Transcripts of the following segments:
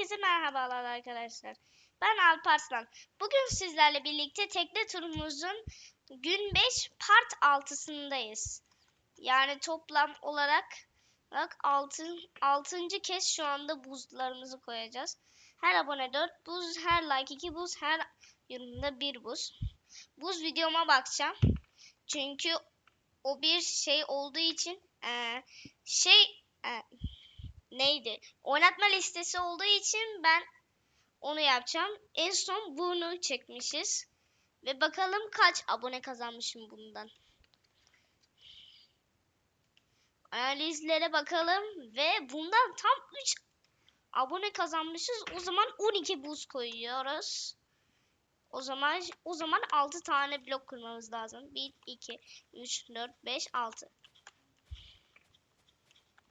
Herkese merhabalar arkadaşlar. Ben Alparslan. Bugün sizlerle birlikte tekne turumuzun gün 5 part 6'sındayız. Yani toplam olarak bak 6. 6. kez şu anda buzlarımızı koyacağız. Her abone 4 buz, her like 2 buz, her yorumda 1 buz. Buz videoma bakacağım. Çünkü o bir şey olduğu için eee, şey eee, neydi? Oynatma listesi olduğu için ben onu yapacağım. En son bunu çekmişiz. Ve bakalım kaç abone kazanmışım bundan. Analizlere bakalım ve bundan tam 3 abone kazanmışız. O zaman 12 buz koyuyoruz. O zaman o zaman 6 tane blok kurmamız lazım. 1 2 3 4 5 6.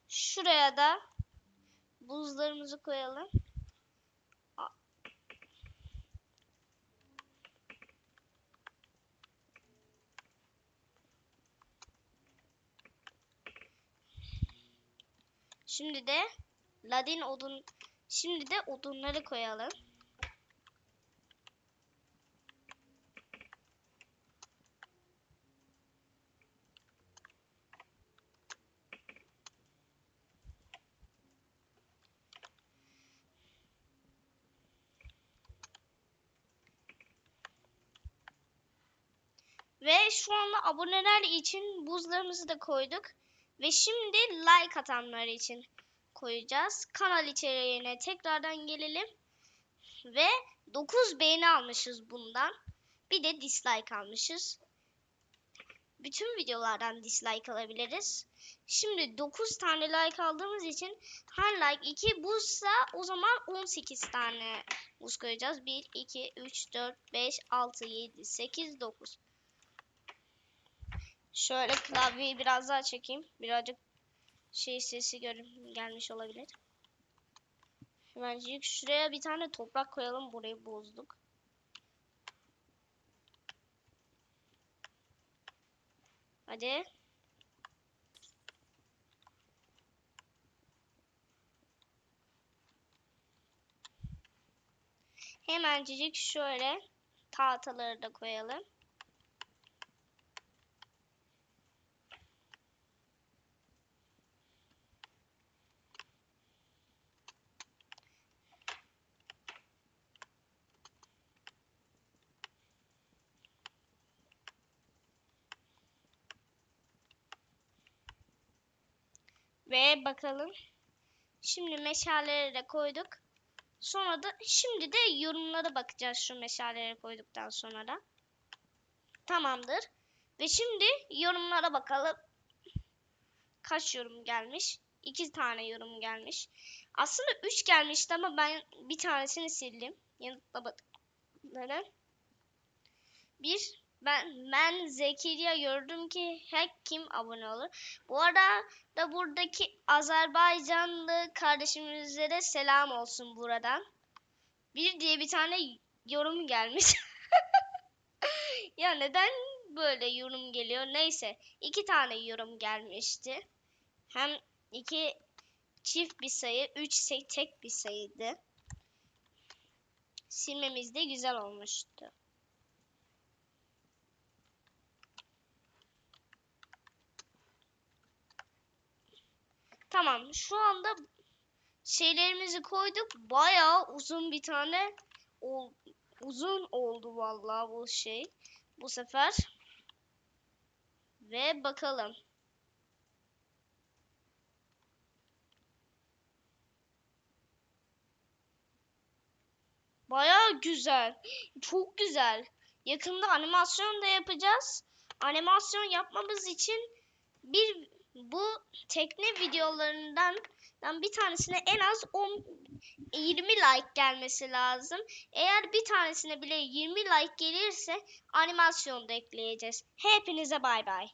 Şuraya da buzlarımızı koyalım. Şimdi de ladin odun şimdi de odunları koyalım. Ve şu anda aboneler için buzlarımızı da koyduk. Ve şimdi like atanlar için koyacağız. Kanal içeriğine tekrardan gelelim. Ve 9 beğeni almışız bundan. Bir de dislike almışız. Bütün videolardan dislike alabiliriz. Şimdi 9 tane like aldığımız için her like 2 buzsa o zaman 18 tane buz koyacağız. 1, 2, 3, 4, 5, 6, 7, 8, 9. Şöyle klavyeyi biraz daha çekeyim. Birazcık şey sesi görün gelmiş olabilir. Hemencik şuraya bir tane toprak koyalım. Burayı bozduk. Hadi. Hemencik şöyle tahtaları da koyalım. Ve bakalım. Şimdi meşaleleri de koyduk. Sonra da şimdi de yorumlara bakacağız şu meşaleleri koyduktan sonra da. Tamamdır. Ve şimdi yorumlara bakalım. Kaç yorum gelmiş? İki tane yorum gelmiş. Aslında üç gelmişti ama ben bir tanesini sildim. Yanıtlamadıkları. Bir ben ben Zekeriya gördüm ki hack kim abone olur. Bu arada da buradaki Azerbaycanlı kardeşimize de selam olsun buradan. Bir diye bir tane yorum gelmiş. ya neden böyle yorum geliyor? Neyse iki tane yorum gelmişti. Hem iki çift bir sayı, üç tek bir sayıydı. Silmemiz de güzel olmuştu. Tamam şu anda şeylerimizi koyduk. Bayağı uzun bir tane ol, uzun oldu vallahi bu şey. Bu sefer. Ve bakalım. Bayağı güzel. Çok güzel. Yakında animasyon da yapacağız. Animasyon yapmamız için bir bu tekne videolarından bir tanesine en az 10 20 like gelmesi lazım. Eğer bir tanesine bile 20 like gelirse animasyon da ekleyeceğiz. Hepinize bay bay.